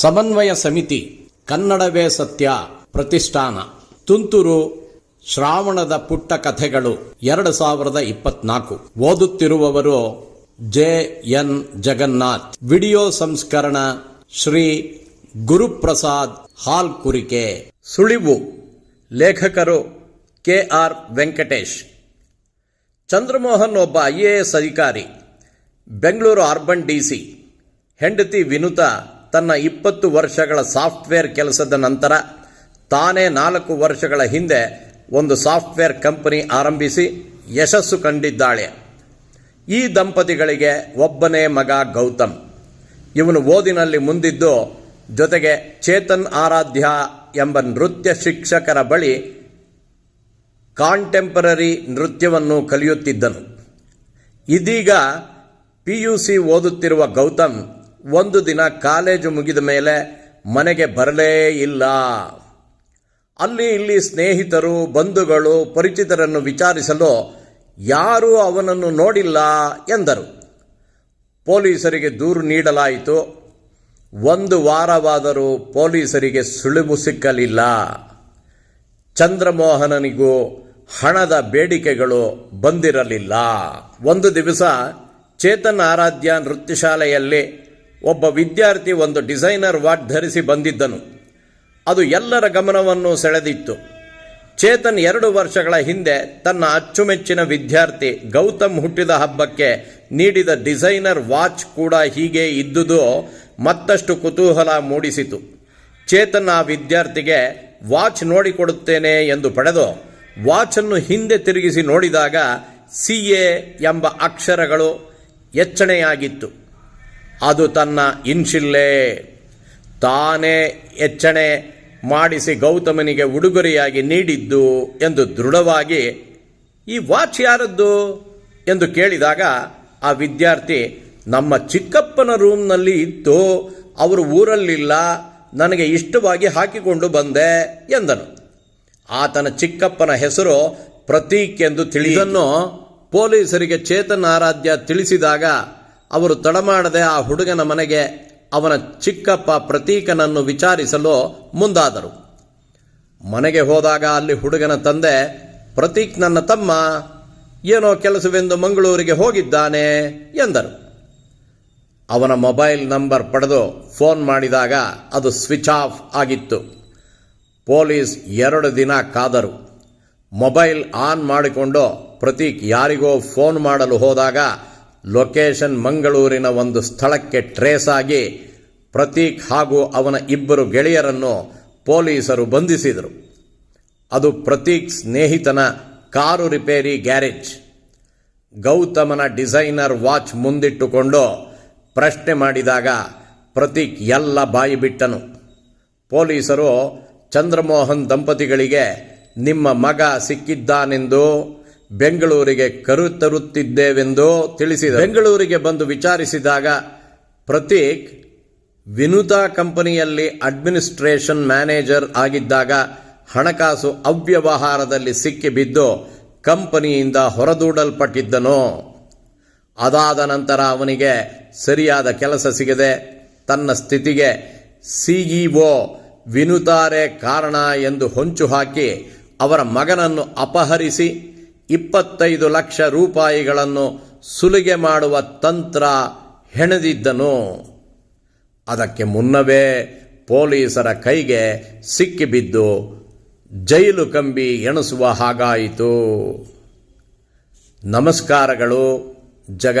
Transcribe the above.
ಸಮನ್ವಯ ಸಮಿತಿ ಕನ್ನಡವೇ ಸತ್ಯ ಪ್ರತಿಷ್ಠಾನ. ತುಂತುರು ಶ್ರಾವಣದ ಪುಟ್ಟ ಕಥೆಗಳು ಎರಡು ಸಾವಿರದ ಇಪ್ಪತ್ನಾಲ್ಕು. ಓದುತ್ತಿರುವವರು ಜೆ ಎನ್ ಜಗನ್ನಾಥ್. ವಿಡಿಯೋ ಸಂಸ್ಕರಣ ಶ್ರೀ ಗುರುಪ್ರಸಾದ್ ಹಾಲ್ ಕುರಿಕೆ ಸುಳಿವು ಲೇಖಕರು ಕೆ ಆರ್ ವೆಂಕಟೇಶ್. ಚಂದ್ರಮೋಹನ್ ಒಬ್ಬ ಐ ಎ ಎಸ್ ಅಧಿಕಾರಿ. ಬೆಂಗಳೂರು ಅರ್ಬನ್ ಡಿಸಿ ಹೆಂಡತಿ ವಿನುತಾ ತನ್ನ ಇಪ್ಪತ್ತು ವರ್ಷಗಳ ಸಾಫ್ಟ್ವೇರ್ ಕೆಲಸದ ನಂತರ ತಾನೇ ನಾಲ್ಕು ವರ್ಷಗಳ ಹಿಂದೆ ಒಂದು ಸಾಫ್ಟ್ವೇರ್ ಕಂಪನಿ ಆರಂಭಿಸಿ ಯಶಸ್ಸು ಕಂಡಿದ್ದಾಳೆ. ಈ ದಂಪತಿಗಳಿಗೆ ಒಬ್ಬನೇ ಮಗ ಗೌತಮ್. ಇವನು ಓದಿನಲ್ಲಿ ಮುಂದಿದ್ದು ಜೊತೆಗೆ ಚೇತನ್ ಆರಾಧ್ಯ ಎಂಬ ನೃತ್ಯ ಶಿಕ್ಷಕರ ಬಳಿ ಕಾಂಟೆಂಪರರಿ ನೃತ್ಯವನ್ನು ಕಲಿಯುತ್ತಿದ್ದನು. ಇದೀಗ ಪಿ ಯು ಸಿ ಓದುತ್ತಿರುವ ಗೌತಮ್ ಒಂದು ದಿನ ಕಾಲೇಜು ಮುಗಿದ ಮೇಲೆ ಮನೆಗೆ ಬರಲೇ ಇಲ್ಲ. ಅಲ್ಲಿ ಇಲ್ಲಿ ಸ್ನೇಹಿತರು, ಬಂಧುಗಳು, ಪರಿಚಿತರನ್ನು ವಿಚಾರಿಸಲು ಯಾರೂ ಅವನನ್ನು ನೋಡಿಲ್ಲ ಎಂದರು. ಪೊಲೀಸರಿಗೆ ದೂರು ನೀಡಲಾಯಿತು. ಒಂದು ವಾರವಾದರೂ ಪೊಲೀಸರಿಗೆ ಸುಳಿವು ಸಿಕ್ಕಲಿಲ್ಲ. ಚಂದ್ರಮೋಹನನಿಗೂ ಹಣದ ಬೇಡಿಕೆಗಳು ಬಂದಿರಲಿಲ್ಲ. ಒಂದು ದಿವಸ ಚೇತನ್ ಆರಾಧ್ಯ ನೃತ್ಯ ಶಾಲೆಯಲ್ಲಿ ಒಬ್ಬ ವಿದ್ಯಾರ್ಥಿ ಒಂದು ಡಿಸೈನರ್ ವಾಟ್ ಧರಿಸಿ ಬಂದಿದ್ದನು. ಅದು ಎಲ್ಲರ ಗಮನವನ್ನು ಸೆಳೆದಿತ್ತು. ಚೇತನ್ ಎರಡು ವರ್ಷಗಳ ಹಿಂದೆ ತನ್ನ ಅಚ್ಚುಮೆಚ್ಚಿನ ವಿದ್ಯಾರ್ಥಿ ಗೌತಮ್ ಹುಟ್ಟಿದ ಹಬ್ಬಕ್ಕೆ ನೀಡಿದ ಡಿಸೈನರ್ ವಾಚ್ ಕೂಡ ಹೀಗೆ ಇದ್ದುದು ಮತ್ತಷ್ಟು ಕುತೂಹಲ ಮೂಡಿಸಿತು. ಚೇತನ್ ಆ ವಿದ್ಯಾರ್ಥಿಗೆ, ವಾಚ್ ನೋಡಿಕೊಡುತ್ತೇನೆ ಎಂದು ಪಡೆದು, ವಾಚನ್ನು ಹಿಂದೆ ತಿರುಗಿಸಿ ನೋಡಿದಾಗ, ಸಿ ಎ ಎಂಬ ಅಕ್ಷರಗಳು ಎಚ್ಚಣೆಯಾಗಿತ್ತು. ಅದು ತನ್ನ ಇನ್ಶಿಲ್ಲೇ. ತಾನೇ ಎಚ್ಚಣೆ ಮಾಡಿಸಿ ಗೌತಮನಿಗೆ ಉಡುಗೊರೆಯಾಗಿ ನೀಡಿದ್ದು ಎಂದು ದೃಢವಾಗಿ ಈ ವಾಚ್ ಯಾರದ್ದು ಎಂದು ಕೇಳಿದಾಗ ಆ ವಿದ್ಯಾರ್ಥಿ, ನಮ್ಮ ಚಿಕ್ಕಪ್ಪನ ರೂಮ್ನಲ್ಲಿ ಇತ್ತು, ಅವರು ಊರಲ್ಲಿಲ್ಲ, ನನಗೆ ಇಷ್ಟವಾಗಿ ಹಾಕಿಕೊಂಡು ಬಂದೆ ಎಂದನು. ಆತನ ಚಿಕ್ಕಪ್ಪನ ಹೆಸರು ಪ್ರತೀಕ್ ಎಂದು ತಿಳಿದನ್ನು ಪೊಲೀಸರಿಗೆ ಚೇತನ್ ಆರಾಧ್ಯ ತಿಳಿಸಿದಾಗ ಅವರು ತಡಮಾಡದೆ ಆ ಹುಡುಗನ ಮನೆಗೆ ಅವನ ಚಿಕ್ಕಪ್ಪ ಪ್ರತೀಕನನ್ನು ವಿಚಾರಿಸಲು ಮುಂದಾದರು. ಮನೆಗೆ ಹೋದಾಗ ಅಲ್ಲಿ ಹುಡುಗನ ತಂದೆ ಪ್ರತೀಕ್ ನನ್ನ ತಮ್ಮ, ಏನೋ ಕೆಲಸವೆಂದು ಮಂಗಳೂರಿಗೆ ಹೋಗಿದ್ದಾನೆ ಎಂದರು. ಅವನ ಮೊಬೈಲ್ ನಂಬರ್ ಪಡೆದು ಫೋನ್ ಮಾಡಿದಾಗ ಅದು ಸ್ವಿಚ್ ಆಫ್ ಆಗಿತ್ತು. ಪೊಲೀಸ್ ಎರಡು ದಿನ ಕಾದರು. ಮೊಬೈಲ್ ಆನ್ ಮಾಡಿಕೊಂಡು ಪ್ರತೀಕ್ ಯಾರಿಗೋ ಫೋನ್ ಮಾಡಲು ಹೋದಾಗ ಲೊಕೇಶನ್ ಮಂಗಳೂರಿನ ಒಂದು ಸ್ಥಳಕ್ಕೆ ಟ್ರೇಸ್ ಆಗಿ ಪ್ರತೀಕ್ ಹಾಗೂ ಅವನ ಇಬ್ಬರು ಗೆಳೆಯರನ್ನು ಪೊಲೀಸರು ಬಂಧಿಸಿದರು. ಅದು ಪ್ರತೀಕ್ ಸ್ನೇಹಿತನ ಕಾರು ರಿಪೇರಿ ಗ್ಯಾರೇಜ್. ಗೌತಮನ ಡಿಸೈನರ್ ವಾಚ್ ಮುಂದಿಟ್ಟುಕೊಂಡು ಪ್ರಶ್ನೆ ಮಾಡಿದಾಗ ಪ್ರತೀಕ್ ಎಲ್ಲ ಬಾಯಿ ಬಿಟ್ಟನು. ಪೊಲೀಸರು, ಚಂದ್ರಮೋಹನ್ ದಂಪತಿಗಳಿಗೆ ನಿಮ್ಮ ಮಗ ಸಿಕ್ಕಿದ್ದಾನೆಂದು ಬೆಂಗಳೂರಿಗೆ ಕರುತರುತ್ತಿದ್ದೇವೆಂದು ತಿಳಿಸಿದ ಬೆಂಗಳೂರಿಗೆ ಬಂದು ವಿಚಾರಿಸಿದಾಗ ಪ್ರತೀಕ್ ವಿನುತಾ ಕಂಪನಿಯಲ್ಲಿ ಅಡ್ಮಿನಿಸ್ಟ್ರೇಷನ್ ಮ್ಯಾನೇಜರ್ ಆಗಿದ್ದಾಗ ಹಣಕಾಸು ಅವ್ಯವಹಾರದಲ್ಲಿ ಸಿಕ್ಕಿಬಿದ್ದು ಕಂಪನಿಯಿಂದ ಹೊರದೂಡಲ್ಪಟ್ಟಿದ್ದನು. ಅದಾದ ನಂತರ ಅವನಿಗೆ ಸರಿಯಾದ ಕೆಲಸ ಸಿಗದೆ ತನ್ನ ಸ್ಥಿತಿಗೆ ಸಿಇಒ ವಿನುತಾರೆ ಕಾರಣ ಎಂದು ಹೊಂಚು ಹಾಕಿ ಅವರ ಮಗನನ್ನು ಅಪಹರಿಸಿ ಇಪ್ಪತ್ತೈದು ಲಕ್ಷ ರೂಪಾಯಿಗಳನ್ನು ಸುಲಿಗೆ ಮಾಡುವ ತಂತ್ರ ಹೆಣೆದಿದ್ದನು. ಅದಕ್ಕೆ ಮುನ್ನವೇ ಪೊಲೀಸರ ಕೈಗೆ ಸಿಕ್ಕಿಬಿದ್ದು ಜೈಲು ಕಂಬಿ ಎಣಿಸುವ ಹಾಗಾಯಿತು. ನಮಸ್ಕಾರಗಳು, ಜಗ